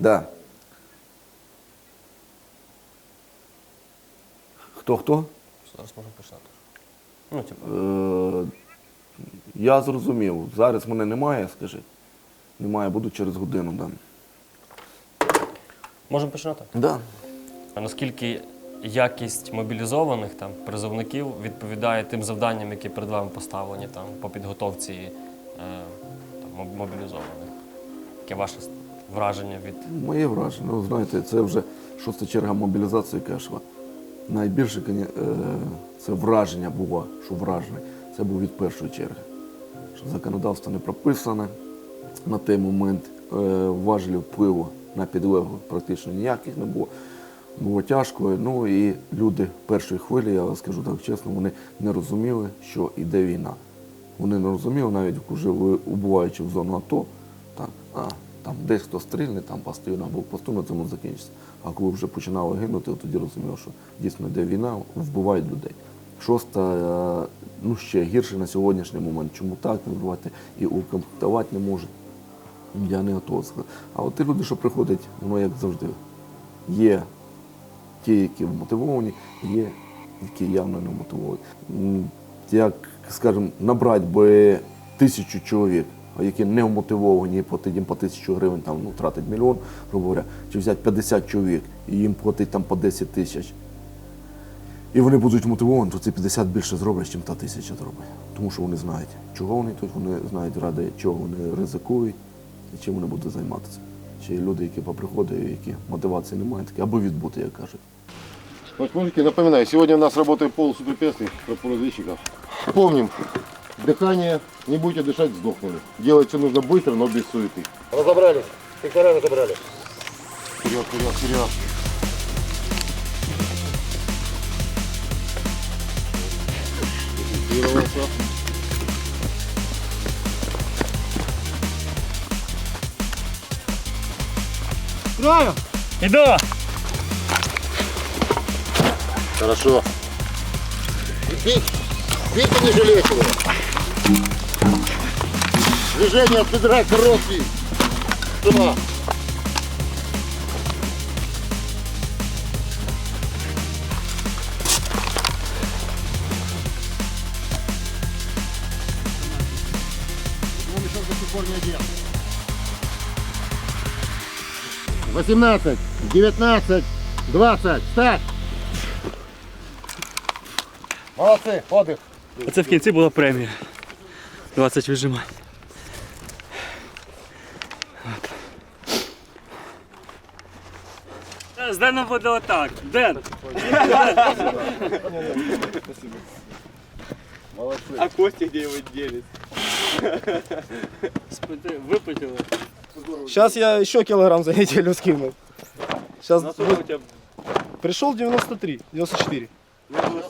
Да. Хто хто? Зараз можемо починати. Ну, типу, Е, я зрозумів. Зараз мене немає, скажи. Немає, буду через годину, да. можемо починати. Да. А наскільки якість мобілізованих там призовників відповідає тим завданням, які перед вами поставлені там по підготовці е, там, мобілізованих? Яке ваше враження від Моє враження, ну знаєте, це вже шоста черга мобілізації Кешва. Найбільше е, це враження було, що вражений. Це був від першої черги. Що законодавство не прописане на той момент, е, важелів впливу на підлеглих практично ніяких не було. Було тяжко. Ну і люди першої хвилі, я скажу так чесно, вони не розуміли, що йде війна. Вони не розуміли, навіть вже убуваючи в зону АТО, так, а, там десь хто стрільне, там постійно або посту на цьому закінчиться. А коли вже починали гинути, тоді розумів, що дійсно йде війна, вбивають людей. Шоста, е, ну ще гірше на сьогоднішній момент. Чому так не вбивати і укомплектувати не можуть. Я не готовий. А от ті люди, що приходять, воно як завжди. Є ті, які вмотивовані, є, які явно не мотивовані. Як, скажімо, набрати би тисячу чоловік, які не вмотивовані, і платити їм по тисячу гривень, там, ну, тратить мільйон, грубо говоря, чи взяти 50 чоловік і їм платить там по 10 тисяч. І вони будуть мотивовані, то ці 50 більше зроблять, ніж та тисяча зробить. Тому що вони знають, чого вони тут, вони знають ради, чого вони ризикують і чим вони будуть займатися. Є люди, які поприходять, які мотивації не мають, такі, аби відбути, як кажуть. Мужики, напоминаю, сегодня у нас работает полосу препятствий разведчиков. Помним, дыхание, не будете дышать, сдохнули. Делать все нужно быстро, но без суеты. Разобрались, пикара разобрали. Вперед, вперед, вперед. Фиксировался. Іду! Хорошо. Бить, Видите, не жалейте его. Движение от бедра к росте. Сюда. Восемнадцать, девятнадцать, двадцать, ставь! Молодцы, отдых. Оце в кінці була премія. 20 віджимань. От. Е, З Деном буде отак. Ден. А кости где его делись? Спити, випотіли. Сейчас я еще килограмм за неделю скину. Сейчас у тебе? пришел 93, 94.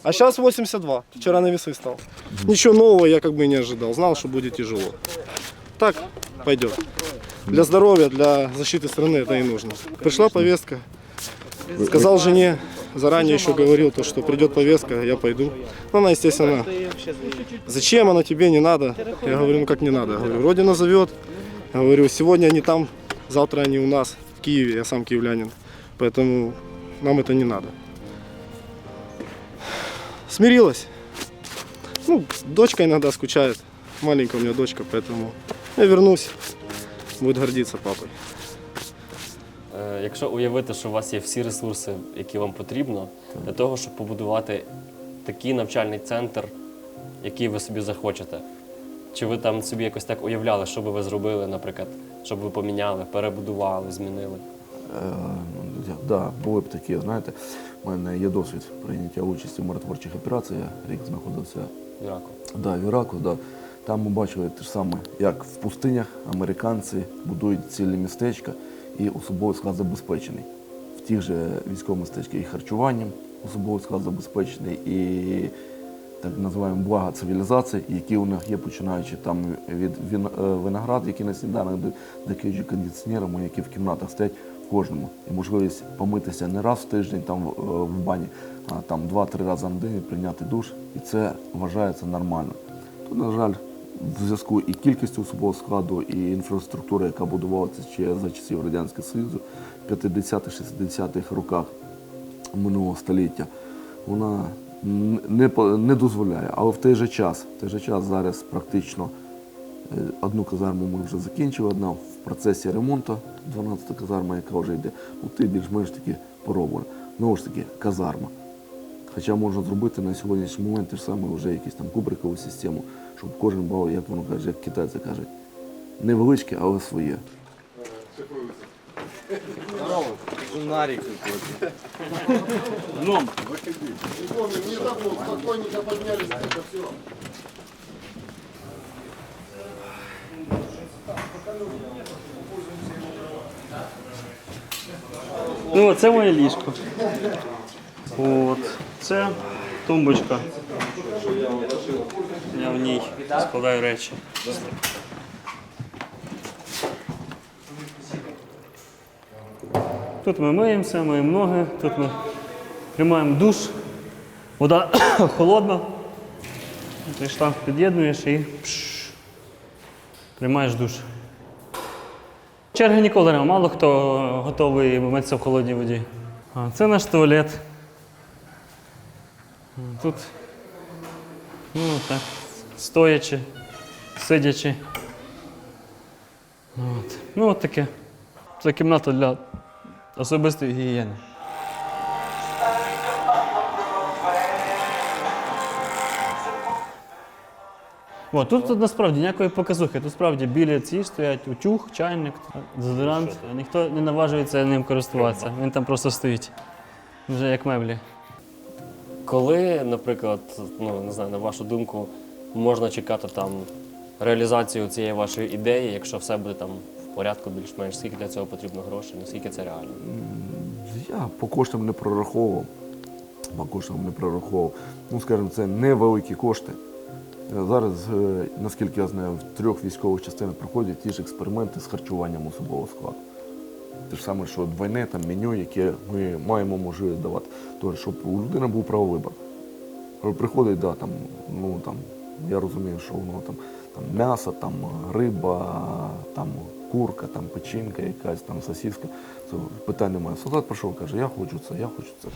А сейчас 82. Вчера на весы стал. Ничего нового я как бы не ожидал. Знал, что будет тяжело. Так пойдет. Для здоровья, для защиты страны это и нужно. Пришла повестка. Сказал жене, заранее еще говорил, то, что придет повестка, я пойду. Ну, она, естественно, зачем она тебе, не надо. Я говорю, ну как не надо. Я говорю, Родина зовет. Я говорю, сегодня они там, завтра они у нас, в Киеве, я сам киевлянин. Поэтому нам это не надо. Смирилась. Ну, дочка иногда скучает. Маленькая у меня дочка, поэтому я вернусь. Будет гордиться папой. Е, Якщо уявити, що у вас є всі ресурси, які вам потрібно, для того, щоб побудувати такий навчальний центр, який ви собі захочете. Чи ви там собі якось так уявляли, що би ви зробили, наприклад, щоб ви поміняли, перебудували, змінили? Е, ну, да, були б такі, знаєте, у мене є досвід прийняття участі в миротворчих операціях. Рік знаходився в Іраку? да, в Іраку. Да. Там ми бачили те ж саме, як в пустинях американці будують цілі містечка і особовий склад забезпечений. В тих же військових містечках і харчуванням особовий склад забезпечений, і так називаємо блага цивілізації, які у них є, починаючи там від е, виноград, який на сніданок, до кондиціонерами, які в кімнатах стоять в кожному. І можливість помитися не раз в тиждень там е, в бані, а там два-три рази на день прийняти душ. І це вважається нормально. Тут, на жаль, в зв'язку і кількістю особового складу, і інфраструктури, яка будувалася ще за часів Радянського Союзу в 50-60-х роках минулого століття, вона не, не дозволяє. Але в той же час, в той же час зараз практично одну казарму ми вже закінчили, одна в процесі ремонту, 12-та казарма, яка вже йде, ну ти більш-менш таки пороблена. Знову ж таки, казарма. Хоча можна зробити на сьогоднішній момент те ж саме вже якусь там кубрикову систему, щоб кожен бав, як воно каже, як китайці кажуть, невеличке, але своє. Ну, це моє ліжко. От. Це тумбочка. Я в ній складаю речі. Тут ми миємося, миємо ноги, тут ми приймаємо душ. Вода холодна. Ти штанг під'єднуєш і пш, приймаєш душ. Черги ніколи немає, мало хто готовий митися в холодній воді. Це наш туалет. Тут ну, так, стоячи, сидячи. От. Ну, от таке. Це кімната для особистої гігієни. О, тут, тут насправді ніякої показухи. Тут справді біля ці стоять утюг, чайник, дезодорант. Ніхто не наважується ним користуватися. Він там просто стоїть. Вже як меблі. Коли, наприклад, ну не знаю, на вашу думку, можна чекати там реалізацію цієї вашої ідеї, якщо все буде там в порядку більш-менш, скільки для цього потрібно грошей, наскільки це реально? Я по коштам не прораховував. По коштам не прораховував. Ну, скажімо, це невеликі кошти. Е, Зараз, е, наскільки я знаю, в трьох військових частинах проходять ті ж експерименти з харчуванням особового складу. Те ж саме, що двойне там меню, яке ми маємо можливість давати. Тобто, щоб у людини був право вибору. Приходить, да, там, ну, там, я розумію, що воно там, там м'ясо, там риба, там курка, там печінка якась, там сосиска. Це питань немає. Солдат прийшов, каже, я хочу це, я хочу це.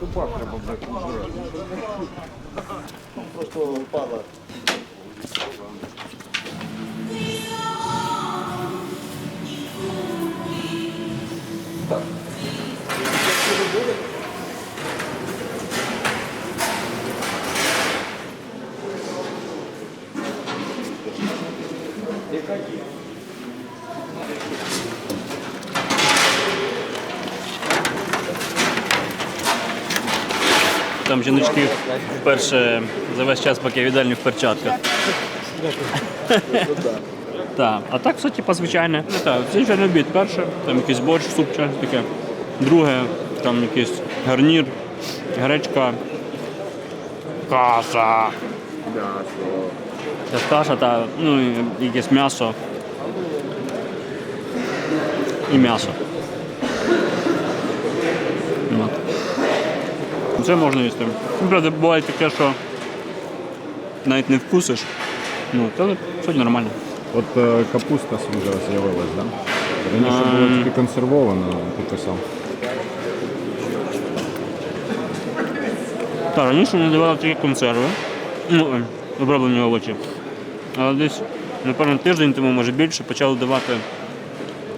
Там жіночки вперше за весь час, поки віддальні в перчатках. Так, а так все типу звичайне. Ну, так, звичайний обід. Перше, там якийсь борщ, суп, щось таке. Друге, там якийсь гарнір, гречка, каша. М'ясо. Каша та ну, якесь м'ясо. І м'ясо. Це можна їсти. Ну, Правда, буває таке, що навіть не вкусиш. Ну, але сьогодні нормально. От е, капуста свіжа з'явилась, да? Раніше було тільки консервовано, ти писав. Так, раніше не давали такі консерви, ну, е, оброблені овочі. Але десь, напевно, тиждень тому, може більше, почали давати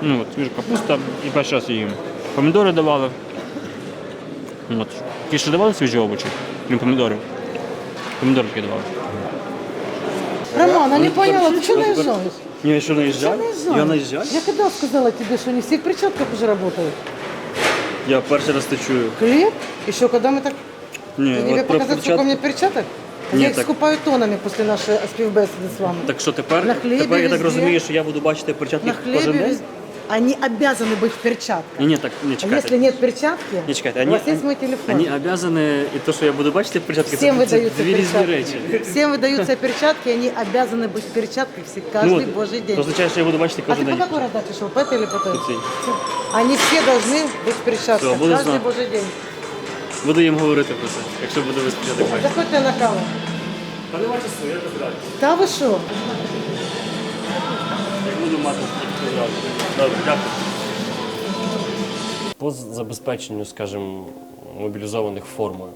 ну, от, свіжа капуста і перший час її. Помідори давали. От. Ті ще давали свіжі овочі, крім помідорів. Помідори такі давали. Роман, а не поняла, ты что наезжаешь? Я еще наїжджаю? Я наезжаю? Я когда сказала тебе, что не все в перчатках уже работают? Я перший раз це чую. Хлеб? Еще когда мы так... Ні, тебе от про показать, сколько у перчатки. меня перчаток? Ні, я их так- скупаю тоннами после нашей співбесіди з вами. Так що тепер, На хлібі тепер я так везде. розумію, що я буду бачити перчатки На кожен хлебе день? вез- Они обязаны быть в перчатках. Ні, ні, так, не А чекайте. если нет перчатки, Не чекайте, у они, вас есть мой телефон. Они обязаны, и то, что я буду бачити перчатки, Всем це, це выдаются дві різні перчатки. речі. Всем выдаются перчатки, они обязаны быть в перчатках все, каждый Ну, божий Це день. означає, що я буду бачити А ты кожен по день. какой раздаче шел? По этой или по той? По цій. Они все должны быть в перчатках, Всё, буду каждый знать. божий день. Буду їм говорити про це, якщо буду вистачати бачити. Заходьте на каву. Та нема часу, я без радості. Та ви що? Буду мати. Добре, дякую. По забезпеченню, скажімо, мобілізованих формою,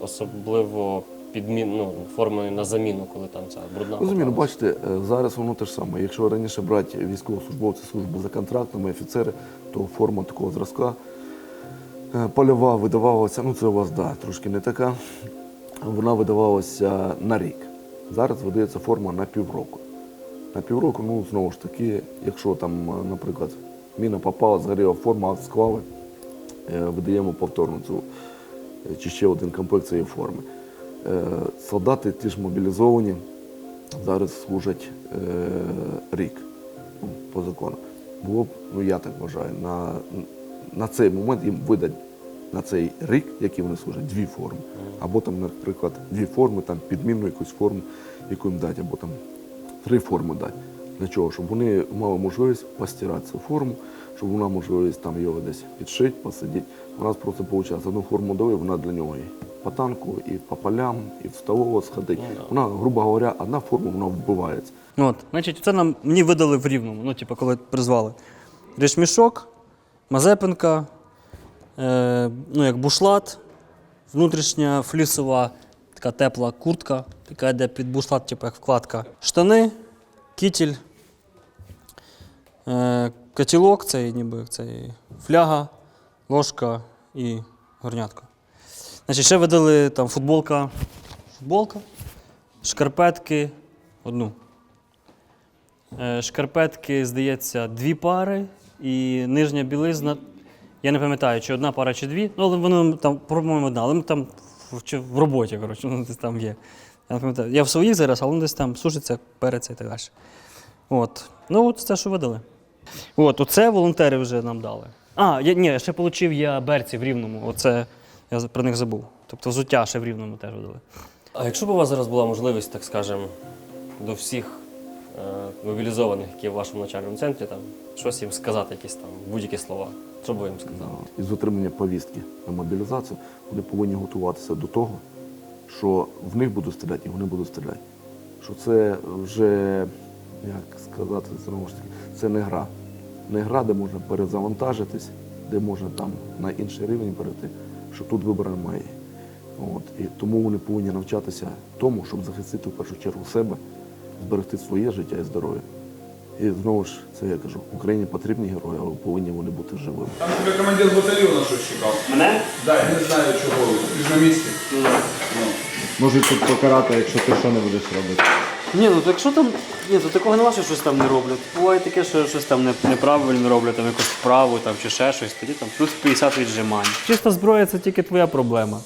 особливо підмін, ну, формою на заміну, коли там ця брудна. Розумію, ну бачите, зараз воно те ж саме. Якщо раніше брати військовослужбовців служби за контрактами, офіцери, то форма такого зразка е, польова видавалася, ну це у вас да, трошки не така. Вона видавалася на рік. Зараз видається форма на півроку. На півроку, ну знову ж таки, якщо там, е, наприклад, міна попала, згоріла форма, склали, е, видаємо повторно цю е, чи ще один комплект цієї форми. Солдати ті ж мобілізовані зараз служать рік ну, по закону. Було б, ну я так вважаю, на, на цей момент їм видать на цей рік, який вони служать, дві форми. Або там, наприклад, дві форми, там підмінну якусь форму, яку їм дати, або там три форми дати. Для чого? Щоб вони мали можливість постирати цю форму, щоб вона можливість там його десь підшити, посидіти. У нас просто виходить, одну форму дали, вона для нього і по танку, і по полям, і в столову сходить. Вона, грубо говоря, одна форма, вона вбивається. От, значить, це нам мені видали в рівному, ну, типу, коли призвали. Рішмішок, Мазепинка, е, ну, як бушлат, внутрішня флісова така тепла куртка, яка йде під бушлат, типу, як вкладка. Штани, кітіль, е, котілок, цей ніби цей, фляга, ложка і горнятка. Значить, ще видали там футболка, футболка, шкарпетки, одну. Е, Шкарпетки, здається, дві пари, і нижня білизна. Я не пам'ятаю, чи одна пара, чи дві. Ну, але воно там, по-моєму, одна, але ми там чи в роботі, коротше, воно десь там є. Я пам'ятаю. Я в своїх зараз, але десь там сушиться, переться і так далі. От. Ну, от це, що видали. От, оце волонтери вже нам дали. А, я, ні, ще отримав я берці в Рівному. Оце я про них забув. Тобто взуття ще в Рівному теж видали. А якщо б у вас зараз була можливість, так скажемо, до всіх мобілізованих, які в вашому навчальному центрі, там, щось їм сказати, якісь там будь-які слова, що б ви їм сказали? із отримання повістки на мобілізацію, вони повинні готуватися до того, що в них будуть стріляти і вони будуть стріляти. Що це вже, як сказати, знову ж таки, це не гра. Не гра, де можна перезавантажитись, де можна там на інший рівень перейти, що тут вибору немає. От. І тому вони повинні навчатися тому, щоб захистити в першу чергу себе, зберегти своє життя і здоров'я. І знову ж це я кажу, Україні потрібні герої, але повинні вони бути живими. Там тебе командир батальйону щось чекав. Мене? Да, я не знаю чого. Ти ж на місці. Можуть тут покарати, якщо ти що не будеш робити. Ні, ну то якщо там. Ні, то такого нема, що щось там не роблять. Буває таке, що щось там не- неправильно роблять, там якусь вправу там, чи ще щось, тоді там плюс 50 віджимань. Чиста зброя це тільки твоя проблема.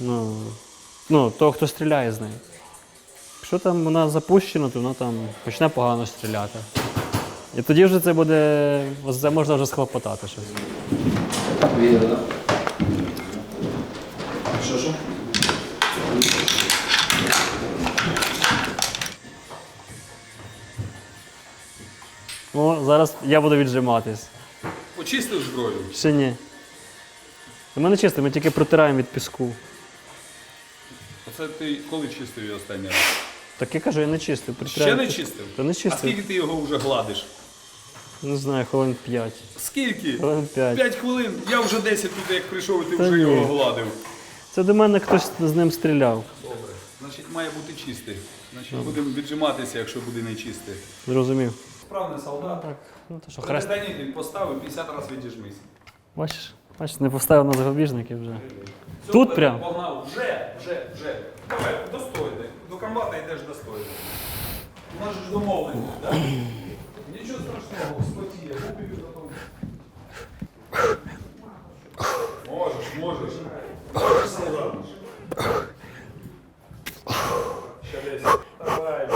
Ну, ну того, хто стріляє з нею. Якщо там вона запущена, то вона там почне погано стріляти. І тоді вже це буде. Це можна вже схлопотати щось. О, зараз я буду віджиматись. Почистив зброю. Ще ні. Ми не чисто, ми тільки протираємо від піску. Оце ти коли чистив її останній раз? Так я кажу, я не чистив. Ще не чистив? Та не А скільки ти його вже гладиш? Не знаю, хвилин 5. Скільки? Хвилин 5. П'ять хвилин. Я вже 10 тут як прийшов, і ти Та вже ні. його гладив. Це до мене хтось з ним стріляв. Добре. Значить, має бути чистий. Значить, будемо віджиматися, якщо буде не чистий. Зрозумів. Справний солдат. Так, Ну то що, хрест. Предохранитель поставив, 50 разів відіжмись. Бачиш? Бачиш, не поставив на запобіжники вже. Тут прям? Погнав. Вже, вже, вже. Давай, достойно. До комбата йдеш достойно. Можеш домовлений, так? Нічого страшного, спотіє. Купив потім. Можеш, можеш. Можеш, солдат. Ще десь. Давай.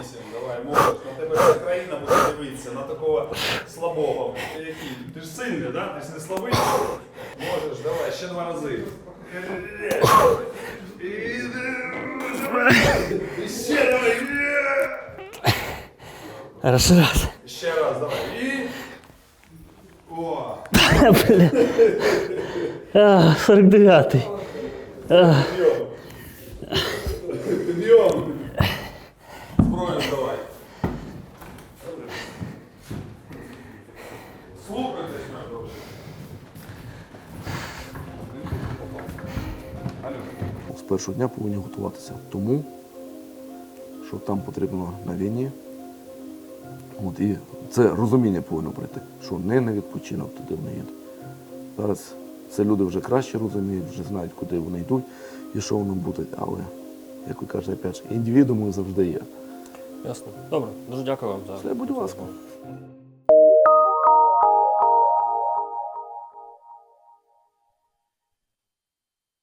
Вісім, давай, можеш. На тебе вся країна буде дивитися, на такого слабого. Ти який? Ти ж сильний, да? Ти ж не слабий? Давай, ще два рази. І ще давай. Раз, раз. Ще раз, давай. І. О! Бля. А, 49-й. А, Підйом. Першого дня повинні готуватися тому, що там потрібно на війні. От, і це розуміння повинно прийти, що не на відпочинок туди вони їдуть. Зараз це люди вже краще розуміють, вже знають, куди вони йдуть і що воно буде. Але, як ви кажете, опять же, індивідууми завжди є. Ясно. Добре, дуже дякую вам за. Все, будь ласка.